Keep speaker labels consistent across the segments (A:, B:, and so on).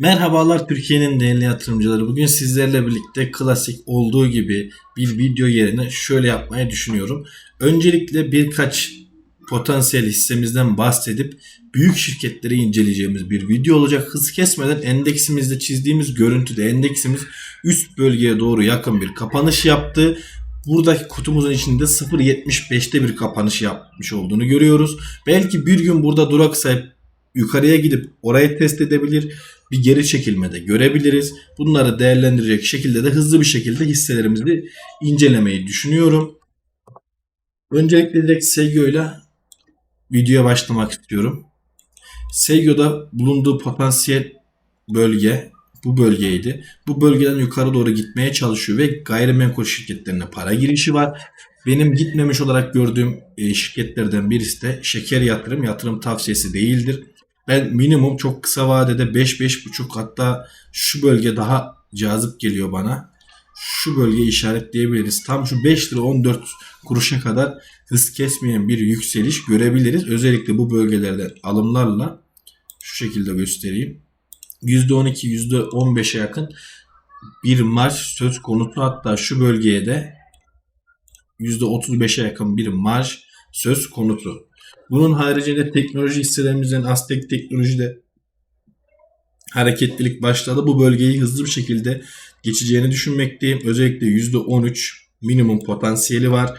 A: Merhabalar Türkiye'nin değerli yatırımcıları. Bugün sizlerle birlikte klasik olduğu gibi bir video yerine şöyle yapmayı düşünüyorum. Öncelikle birkaç potansiyel hissemizden bahsedip büyük şirketleri inceleyeceğimiz bir video olacak. Hız kesmeden endeksimizde çizdiğimiz görüntüde endeksimiz üst bölgeye doğru yakın bir kapanış yaptı. Buradaki kutumuzun içinde 0.75'te bir kapanış yapmış olduğunu görüyoruz. Belki bir gün burada durak yukarıya gidip orayı test edebilir. Bir geri çekilmede görebiliriz. Bunları değerlendirecek şekilde de hızlı bir şekilde hisselerimizi incelemeyi düşünüyorum. Öncelikle direkt Seigyo ile videoya başlamak istiyorum. Seigyo'da bulunduğu potansiyel bölge bu bölgeydi. Bu bölgeden yukarı doğru gitmeye çalışıyor ve gayrimenkul şirketlerine para girişi var. Benim gitmemiş olarak gördüğüm e, şirketlerden birisi de şeker yatırım yatırım tavsiyesi değildir. Ben minimum çok kısa vadede 5-5,5 hatta şu bölge daha cazip geliyor bana. Şu bölgeyi işaretleyebiliriz. Tam şu 5 lira 14 kuruşa kadar hız kesmeyen bir yükseliş görebiliriz. Özellikle bu bölgelerden alımlarla şu şekilde göstereyim. %12, %15'e yakın bir marş söz konusu. Hatta şu bölgeye de %35'e yakın bir marş söz konusu. Bunun haricinde teknoloji hisselerimizden Aztek Teknoloji'de hareketlilik başladı. Bu bölgeyi hızlı bir şekilde geçeceğini düşünmekteyim. Özellikle %13 minimum potansiyeli var.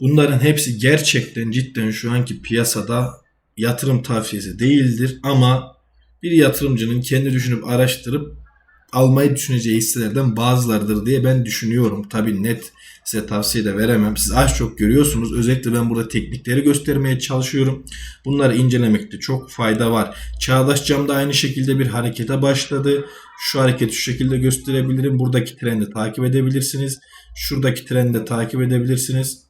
A: Bunların hepsi gerçekten cidden şu anki piyasada yatırım tavsiyesi değildir ama bir yatırımcının kendi düşünüp araştırıp almayı düşüneceği hisselerden bazılardır diye ben düşünüyorum. Tabii net size tavsiye de veremem. Siz az çok görüyorsunuz. Özellikle ben burada teknikleri göstermeye çalışıyorum. Bunları incelemekte çok fayda var. Çağdaş Cam'da aynı şekilde bir harekete başladı. Şu hareketi şu şekilde gösterebilirim. Buradaki trendi takip edebilirsiniz. Şuradaki trendi de takip edebilirsiniz.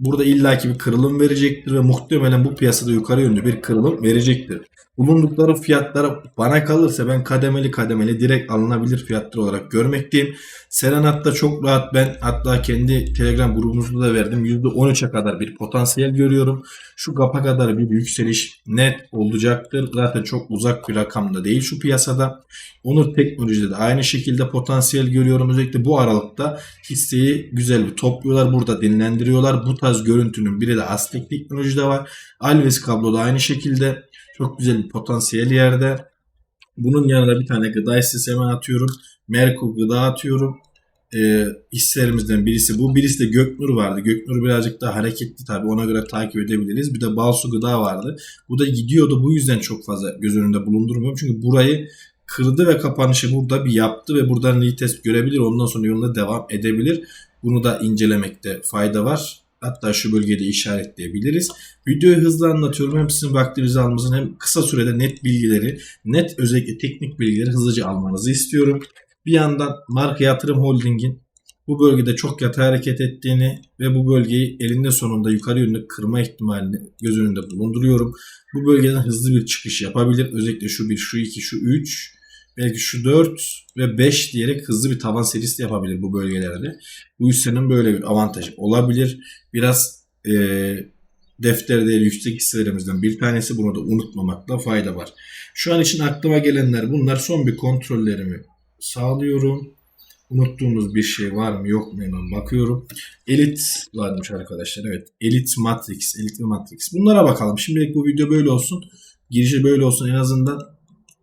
A: Burada illaki bir kırılım verecektir ve muhtemelen bu piyasada yukarı yönlü bir kırılım verecektir bulundukları fiyatlara bana kalırsa ben kademeli kademeli direkt alınabilir fiyatlar olarak görmekteyim. Serenat'ta çok rahat ben hatta kendi Telegram grubumuzda da verdim. %13'e kadar bir potansiyel görüyorum. Şu kapa kadar bir yükseliş net olacaktır. Zaten çok uzak bir rakamda değil şu piyasada. Onur Teknoloji'de de aynı şekilde potansiyel görüyorum. Özellikle bu aralıkta hisseyi güzel bir topluyorlar. Burada dinlendiriyorlar. Bu tarz görüntünün biri de Aztek Teknoloji'de var. Alves kablo da aynı şekilde çok güzel bir potansiyel yerde. Bunun yanına bir tane gıda hissesi hemen atıyorum. Merko gıda atıyorum. E, hislerimizden birisi bu. Birisi de Göknur vardı. Göknur birazcık daha hareketli tabii ona göre takip edebiliriz. Bir de Balsu gıda vardı. Bu da gidiyordu. Bu yüzden çok fazla göz önünde bulundurmuyorum. Çünkü burayı kırdı ve kapanışı burada bir yaptı ve buradan retest görebilir. Ondan sonra yoluna devam edebilir. Bunu da incelemekte fayda var. Hatta şu bölgede işaretleyebiliriz. Videoyu hızlı anlatıyorum. Hem sizin vaktinizi almanızın hem kısa sürede net bilgileri, net özellikle teknik bilgileri hızlıca almanızı istiyorum. Bir yandan Marka Yatırım Holding'in bu bölgede çok yatay hareket ettiğini ve bu bölgeyi elinde sonunda yukarı yönlü kırma ihtimalini göz önünde bulunduruyorum. Bu bölgeden hızlı bir çıkış yapabilir. Özellikle şu 1, şu 2, şu 3 belki şu 4 ve 5 diyerek hızlı bir tavan serisi yapabilir bu bölgelerde. Bu hissenin böyle bir avantajı olabilir. Biraz e, defter değeri yüksek hisselerimizden bir tanesi. Bunu da unutmamakta fayda var. Şu an için aklıma gelenler bunlar. Son bir kontrollerimi sağlıyorum. Unuttuğumuz bir şey var mı yok mu hemen bakıyorum. Elit varmış arkadaşlar. Evet. Elit Matrix. Elit Matrix. Bunlara bakalım. Şimdilik bu video böyle olsun. Girişi böyle olsun. En azından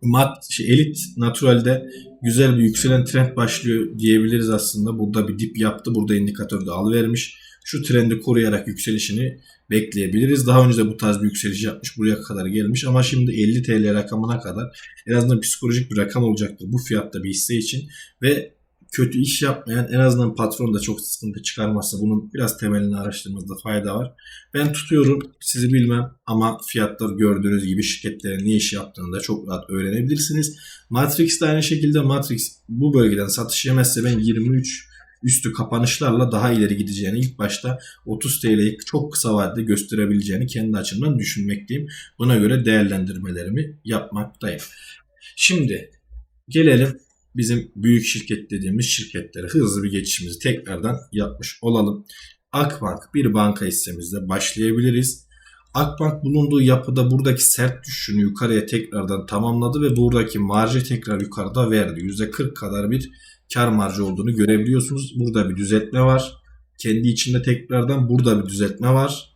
A: mat şey, elit naturalde güzel bir yükselen trend başlıyor diyebiliriz aslında. Burada bir dip yaptı. Burada indikatörde al vermiş. Şu trendi koruyarak yükselişini bekleyebiliriz. Daha önce de bu tarz bir yükseliş yapmış. Buraya kadar gelmiş. Ama şimdi 50 TL rakamına kadar en azından psikolojik bir rakam olacaktır bu fiyatta bir hisse için. Ve kötü iş yapmayan en azından patron da çok sıkıntı çıkarmazsa bunun biraz temelini araştırmanızda fayda var. Ben tutuyorum sizi bilmem ama fiyatlar gördüğünüz gibi şirketlerin ne iş yaptığını da çok rahat öğrenebilirsiniz. Matrix de aynı şekilde Matrix bu bölgeden satış yemezse ben 23 üstü kapanışlarla daha ileri gideceğini ilk başta 30 TL'yi çok kısa vadede gösterebileceğini kendi açımdan düşünmekteyim. Buna göre değerlendirmelerimi yapmaktayım. Şimdi gelelim bizim büyük şirket dediğimiz şirketlere hızlı bir geçişimizi tekrardan yapmış olalım. Akbank bir banka hissemizde başlayabiliriz. Akbank bulunduğu yapıda buradaki sert düşüşünü yukarıya tekrardan tamamladı ve buradaki marjı tekrar yukarıda verdi. %40 kadar bir kar marjı olduğunu görebiliyorsunuz. Burada bir düzeltme var. Kendi içinde tekrardan burada bir düzeltme var.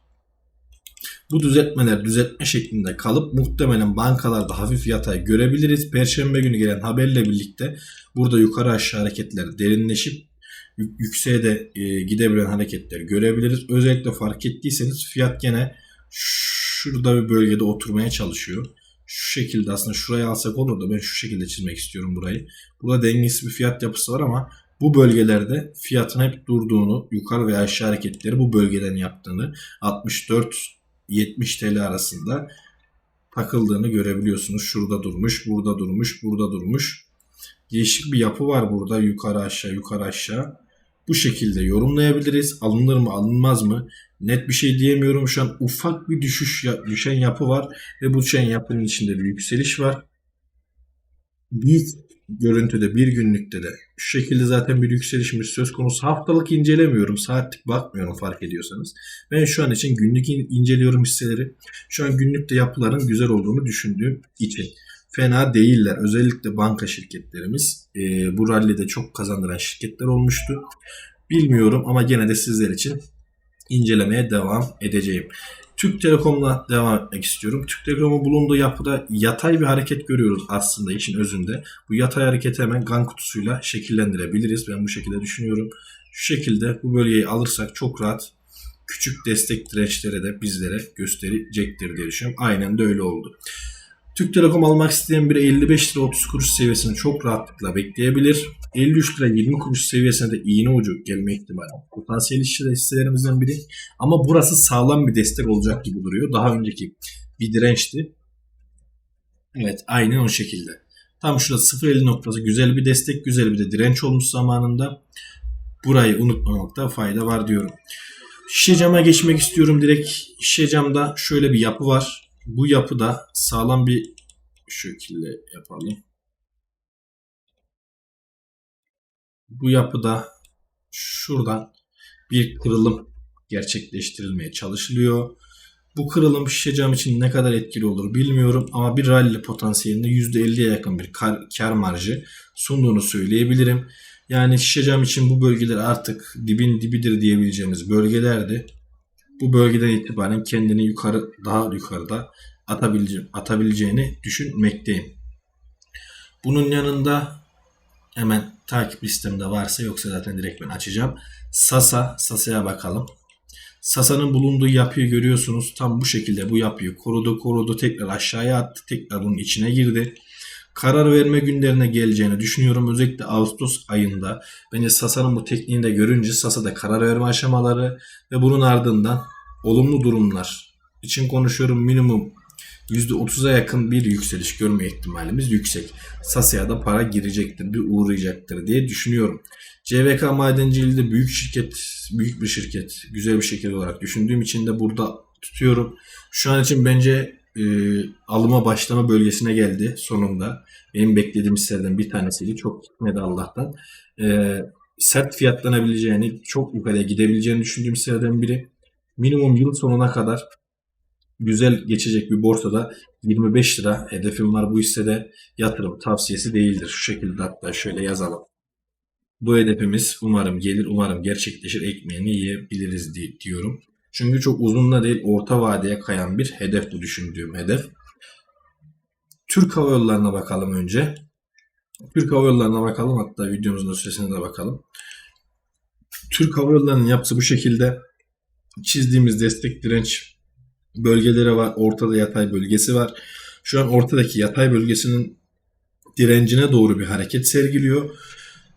A: Bu düzeltmeler düzeltme şeklinde kalıp muhtemelen bankalarda hafif yatay görebiliriz. Perşembe günü gelen haberle birlikte burada yukarı aşağı hareketler derinleşip yük- yükseğe de e, gidebilen hareketler görebiliriz. Özellikle fark ettiyseniz fiyat gene şurada bir bölgede oturmaya çalışıyor. Şu şekilde aslında şuraya alsak olur da ben şu şekilde çizmek istiyorum burayı. Burada dengesiz bir fiyat yapısı var ama bu bölgelerde fiyatın hep durduğunu, yukarı veya aşağı hareketleri bu bölgeden yaptığını, 64 70 TL arasında takıldığını görebiliyorsunuz. Şurada durmuş, burada durmuş, burada durmuş. Değişik bir yapı var burada. Yukarı aşağı, yukarı aşağı. Bu şekilde yorumlayabiliriz. Alınır mı, alınmaz mı? Net bir şey diyemiyorum. Şu an ufak bir düşüş, düşen yapı var ve bu düşen yapının içinde bir yükseliş var. Büyük görüntüde bir günlükte de şu şekilde zaten bir yükselişimiz söz konusu. Haftalık incelemiyorum. Saatlik bakmıyorum fark ediyorsanız. Ben şu an için günlük in- inceliyorum hisseleri. Şu an günlükte yapıların güzel olduğunu düşündüğüm için. Fena değiller. Özellikle banka şirketlerimiz e, bu rallide çok kazandıran şirketler olmuştu. Bilmiyorum ama gene de sizler için incelemeye devam edeceğim. Türk Telekom'la devam etmek istiyorum. Türk Telekom'un bulunduğu yapıda yatay bir hareket görüyoruz aslında işin özünde. Bu yatay hareketi hemen gan kutusuyla şekillendirebiliriz. Ben bu şekilde düşünüyorum. Şu şekilde bu bölgeyi alırsak çok rahat küçük destek dirençlere de bizlere gösterecektir diye düşünüyorum. Aynen de öyle oldu. Türk Telekom almak isteyen biri 55 lira 30 kuruş seviyesini çok rahatlıkla bekleyebilir. 53 lira 20 kuruş seviyesine de iğne ucu gelme ihtimali. Potansiyel işçi hisselerimizden biri. Ama burası sağlam bir destek olacak gibi duruyor. Daha önceki bir dirençti. Evet aynen o şekilde. Tam şurada 0.50 noktası güzel bir destek, güzel bir de direnç olmuş zamanında. Burayı unutmamakta fayda var diyorum. Şişe cama geçmek istiyorum direkt. Şişe camda şöyle bir yapı var. Bu yapıda sağlam bir şekilde yapalım. Bu yapıda şuradan bir kırılım gerçekleştirilmeye çalışılıyor. Bu kırılım şişe cam için ne kadar etkili olur bilmiyorum ama bir rally potansiyelinde %50'ye yakın bir kar, kar marjı sunduğunu söyleyebilirim. Yani şişe cam için bu bölgeler artık dibin dibidir diyebileceğimiz bölgelerdi. Bu bölgeden itibaren kendini yukarı daha yukarıda atabileceğim, atabileceğini düşünmekteyim. Bunun yanında hemen takip listemde varsa yoksa zaten direkt ben açacağım. Sasa, Sasa'ya bakalım. Sasa'nın bulunduğu yapıyı görüyorsunuz. Tam bu şekilde bu yapıyı korudu korudu tekrar aşağıya attı. Tekrar bunun içine girdi. Karar verme günlerine geleceğini düşünüyorum. Özellikle Ağustos ayında. Bence Sasa'nın bu tekniğini de görünce Sasa'da karar verme aşamaları ve bunun ardından olumlu durumlar için konuşuyorum. Minimum %30'a yakın bir yükseliş görme ihtimalimiz yüksek. Sasa'ya da para girecektir, bir uğrayacaktır diye düşünüyorum. CVK Madenciliği de büyük şirket, büyük bir şirket, güzel bir şirket olarak düşündüğüm için de burada tutuyorum. Şu an için bence e, alıma başlama bölgesine geldi sonunda. Benim beklediğim hisselerden bir tanesiydi. Çok gitmedi Allah'tan. E, sert fiyatlanabileceğini, çok yukarıya gidebileceğini düşündüğüm hisselerden biri. Minimum yıl sonuna kadar güzel geçecek bir borsada 25 lira hedefim var. Bu hissede yatırım tavsiyesi değildir. Şu şekilde hatta şöyle yazalım. Bu hedefimiz umarım gelir, umarım gerçekleşir, ekmeğini yiyebiliriz di- diyorum. Çünkü çok uzun da değil, orta vadeye kayan bir hedef bu düşündüğüm hedef. Türk Hava Yolları'na bakalım önce. Türk Hava Yolları'na bakalım hatta videomuzun süresine de bakalım. Türk Hava Yolları'nın yapısı bu şekilde. Çizdiğimiz destek direnç bölgeleri var. Ortada yatay bölgesi var. Şu an ortadaki yatay bölgesinin direncine doğru bir hareket sergiliyor.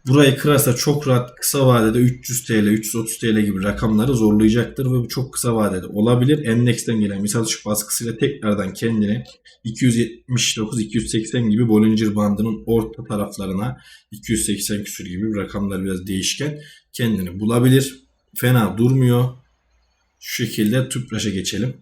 A: Burayı kırarsa çok rahat kısa vadede 300 TL, 330 TL gibi rakamları zorlayacaktır ve bu çok kısa vadede olabilir. Endeksten gelen misal düşük baskısıyla tekrardan kendini 279-280 gibi Bollinger bandının orta taraflarına 280 küsür gibi rakamlar biraz değişken kendini bulabilir. Fena durmuyor. Şu şekilde Tüpraş'a geçelim.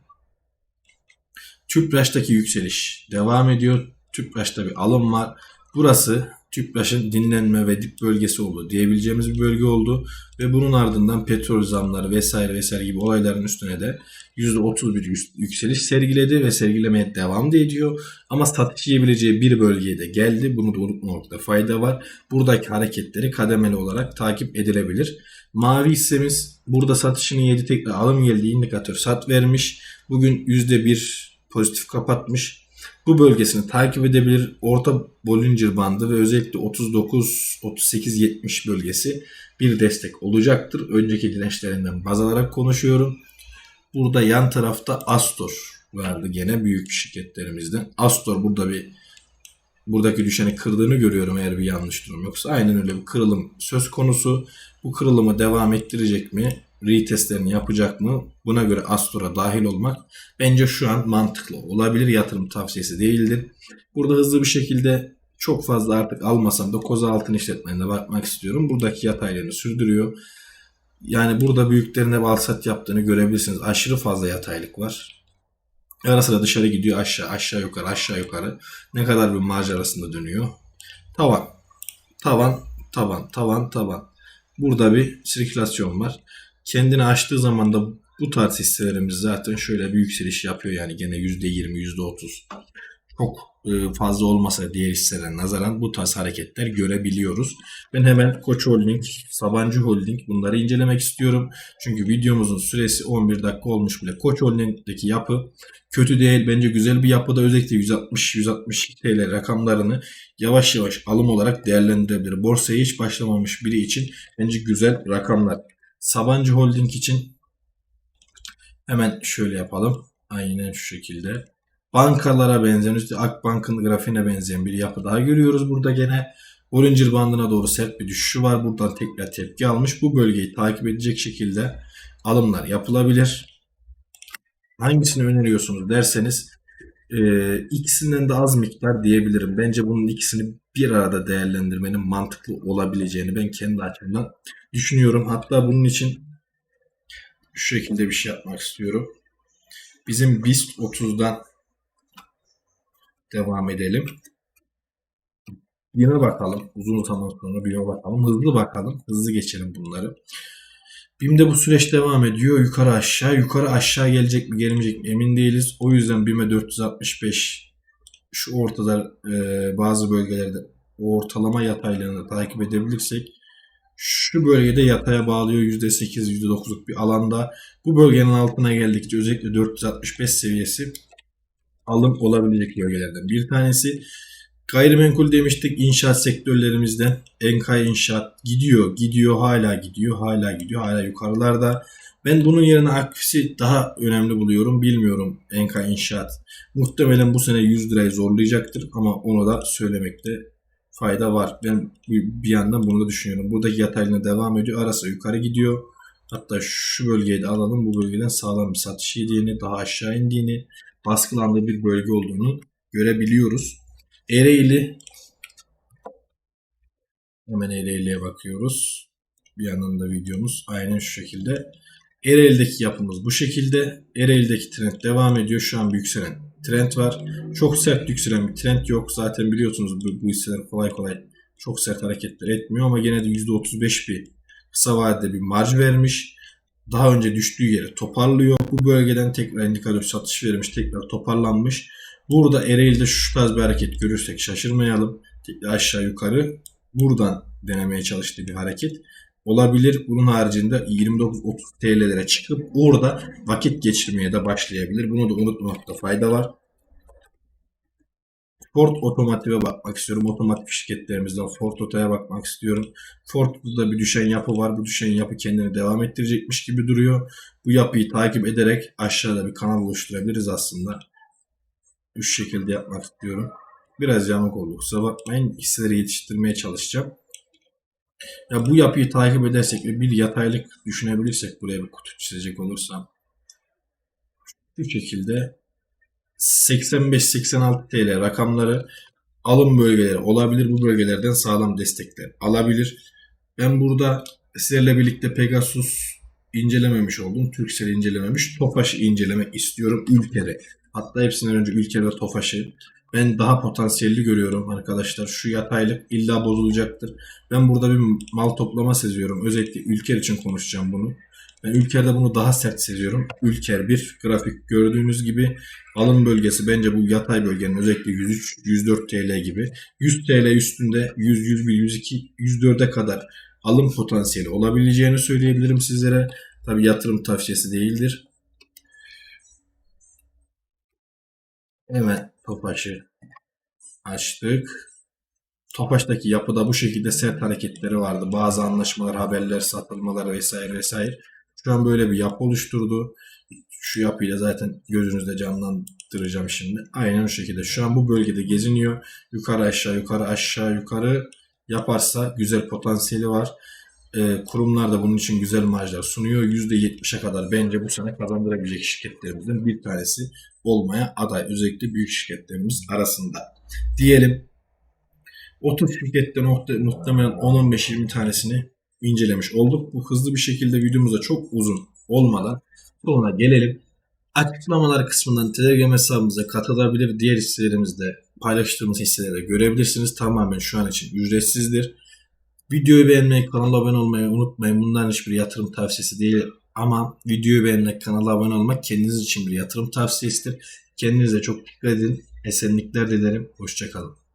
A: Tüpraş'taki yükseliş devam ediyor. Tüpraş'ta bir alım var. Burası Tüpraş'ın dinlenme ve dip bölgesi oldu diyebileceğimiz bir bölge oldu. Ve bunun ardından petrol zamları vesaire vesaire gibi olayların üstüne de %30 bir yük- yükseliş sergiledi ve sergilemeye devam da ediyor. Ama satış yiyebileceği bir bölgeye de geldi. Bunu da unutmamakta fayda var. Buradaki hareketleri kademeli olarak takip edilebilir. Mavi hissemiz burada satışını yedi tekrar alım geldi indikatör sat vermiş. Bugün %1 pozitif kapatmış. Bu bölgesini takip edebilir. Orta Bollinger bandı ve özellikle 39 38 70 bölgesi bir destek olacaktır. Önceki dirençlerinden baz alarak konuşuyorum. Burada yan tarafta Astor vardı gene büyük şirketlerimizden. Astor burada bir buradaki düşeni kırdığını görüyorum eğer bir yanlış durum yoksa. Aynen öyle bir kırılım söz konusu. Bu kırılımı devam ettirecek mi? Retestlerini yapacak mı? Buna göre Astor'a dahil olmak bence şu an mantıklı olabilir. Yatırım tavsiyesi değildir. Burada hızlı bir şekilde çok fazla artık almasam da koza altın işletmelerine bakmak istiyorum. Buradaki yataylarını sürdürüyor. Yani burada büyüklerine balsat yaptığını görebilirsiniz. Aşırı fazla yataylık var. Ara sıra dışarı gidiyor aşağı aşağı yukarı aşağı yukarı. Ne kadar bir marj arasında dönüyor. Tavan. Tavan. Tavan. Tavan. Tavan. Burada bir sirkülasyon var. Kendini açtığı zaman da bu tarz hisselerimiz zaten şöyle bir yükseliş yapıyor yani gene %20, %30. Çok e, fazla olmasa diğer hisselere nazaran bu tarz hareketler görebiliyoruz. Ben hemen Koç Holding, Sabancı Holding bunları incelemek istiyorum. Çünkü videomuzun süresi 11 dakika olmuş bile. Koç Holding'deki yapı kötü değil. Bence güzel bir yapıda özellikle 160-160 TL rakamlarını yavaş yavaş alım olarak değerlendirebilir. Borsaya hiç başlamamış biri için bence güzel rakamlar. Sabancı Holding için hemen şöyle yapalım. Aynen şu şekilde. Bankalara benzeyen, Akbank'ın grafiğine benzeyen bir yapı daha görüyoruz burada gene. Bollinger bandına doğru sert bir düşüşü var. Buradan tekrar tepki almış. Bu bölgeyi takip edecek şekilde alımlar yapılabilir. Hangisini öneriyorsunuz derseniz e, ikisinden de az miktar diyebilirim. Bence bunun ikisini bir arada değerlendirmenin mantıklı olabileceğini ben kendi açımdan düşünüyorum. Hatta bunun için şu şekilde bir şey yapmak istiyorum. Bizim BIST 30'dan devam edelim. BİM'e bakalım. Uzun zaman sonra BİM'e bakalım. Hızlı bakalım. Hızlı geçelim bunları. BİM'de bu süreç devam ediyor. Yukarı aşağı. Yukarı aşağı gelecek mi gelmeyecek mi emin değiliz. O yüzden BİM'e 465 şu ortada e, bazı bölgelerde ortalama yataylarını takip edebilirsek şu bölgede yataya bağlıyor %8 %9'luk bir alanda. Bu bölgenin altına geldikçe özellikle 465 seviyesi alım olabilecek bölgelerden bir tanesi. Gayrimenkul demiştik inşaat sektörlerimizden Enkay İnşaat gidiyor, gidiyor, hala gidiyor, hala gidiyor, hala yukarılarda. Ben bunun yerine Akfis'i daha önemli buluyorum. Bilmiyorum Enkay İnşaat. Muhtemelen bu sene 100 lirayı zorlayacaktır ama onu da söylemekte fayda var. Ben bir yandan bunu da düşünüyorum. Buradaki yatayına devam ediyor. Arası yukarı gidiyor. Hatta şu bölgeyi de alalım. Bu bölgeden sağlam bir satış yediğini, daha aşağı indiğini, baskılandığı bir bölge olduğunu görebiliyoruz. Ereğli hemen Ereğli'ye bakıyoruz. Bir yandan da videomuz aynen şu şekilde. Ereğli'deki yapımız bu şekilde. Ereğli'deki trend devam ediyor. Şu an bir yükselen trend var. Çok sert yükselen bir trend yok. Zaten biliyorsunuz bu, bu hisseler kolay kolay çok sert hareketler etmiyor ama gene de %35 bir kısa vadede bir marj vermiş. Daha önce düştüğü yere toparlıyor. Bu bölgeden tekrar indikatör satış vermiş. Tekrar toparlanmış. Burada Ereğli'de şu tarz bir hareket görürsek şaşırmayalım. Aşağı yukarı buradan denemeye çalıştığı bir hareket olabilir. Bunun haricinde 29-30 TL'lere çıkıp orada vakit geçirmeye de başlayabilir. Bunu da unutmamakta fayda var. Ford Otomotiv'e bakmak istiyorum. Otomotiv şirketlerimizden Ford Oto'ya bakmak istiyorum. Ford'da bir düşen yapı var. Bu düşen yapı kendini devam ettirecekmiş gibi duruyor. Bu yapıyı takip ederek aşağıda bir kanal oluşturabiliriz aslında. Bu şekilde yapmak istiyorum. Biraz yamuk oldu. Kusura bakmayın. Hisseleri yetiştirmeye çalışacağım. Ya bu yapıyı takip edersek ve bir yataylık düşünebilirsek buraya bir kutu çizecek olursam bu şekilde 85-86 TL rakamları alım bölgeleri olabilir. Bu bölgelerden sağlam destekler alabilir. Ben burada sizlerle birlikte Pegasus incelememiş oldum. Turkcell incelememiş. Tofaş'ı incelemek istiyorum. Ülker'i. Hatta hepsinden önce Ülker ve Tofaş'ı ben daha potansiyelli görüyorum arkadaşlar. Şu yataylık illa bozulacaktır. Ben burada bir mal toplama seziyorum. Özellikle Ülker için konuşacağım bunu. Ben Ülker'de bunu daha sert seziyorum. Ülker bir grafik gördüğünüz gibi alım bölgesi bence bu yatay bölgenin özellikle 103 104 TL gibi 100 TL üstünde 100 101 102 104'e kadar alım potansiyeli olabileceğini söyleyebilirim sizlere. Tabi yatırım tavsiyesi değildir. Hemen Topaş'ı açtık. Topaş'taki yapıda bu şekilde sert hareketleri vardı. Bazı anlaşmalar, haberler, satılmalar vesaire vesaire. Şu an böyle bir yapı oluşturdu. Şu yapıyla zaten gözünüzde canlandıracağım şimdi. Aynen o şekilde. Şu an bu bölgede geziniyor. Yukarı aşağı yukarı aşağı yukarı yaparsa güzel potansiyeli var. Ee, kurumlar da bunun için güzel marjlar sunuyor. %70'e kadar bence bu sene kazandırabilecek şirketlerimizden bir tanesi olmaya aday. Özellikle büyük şirketlerimiz arasında. Diyelim 30 şirketten muhte- muhtemelen 10-15-20 tanesini incelemiş olduk. Bu hızlı bir şekilde videomuza çok uzun olmadan sonuna gelelim. Açıklamalar kısmından Telegram hesabımıza katılabilir. Diğer hisselerimizde paylaştığımız hisseleri görebilirsiniz. Tamamen şu an için ücretsizdir. Videoyu beğenmeyi, kanala abone olmayı unutmayın. Bunların hiçbir yatırım tavsiyesi değil. Ama videoyu beğenmek, kanala abone olmak kendiniz için bir yatırım tavsiyesidir. Kendinize çok dikkat edin. Esenlikler dilerim. Hoşçakalın.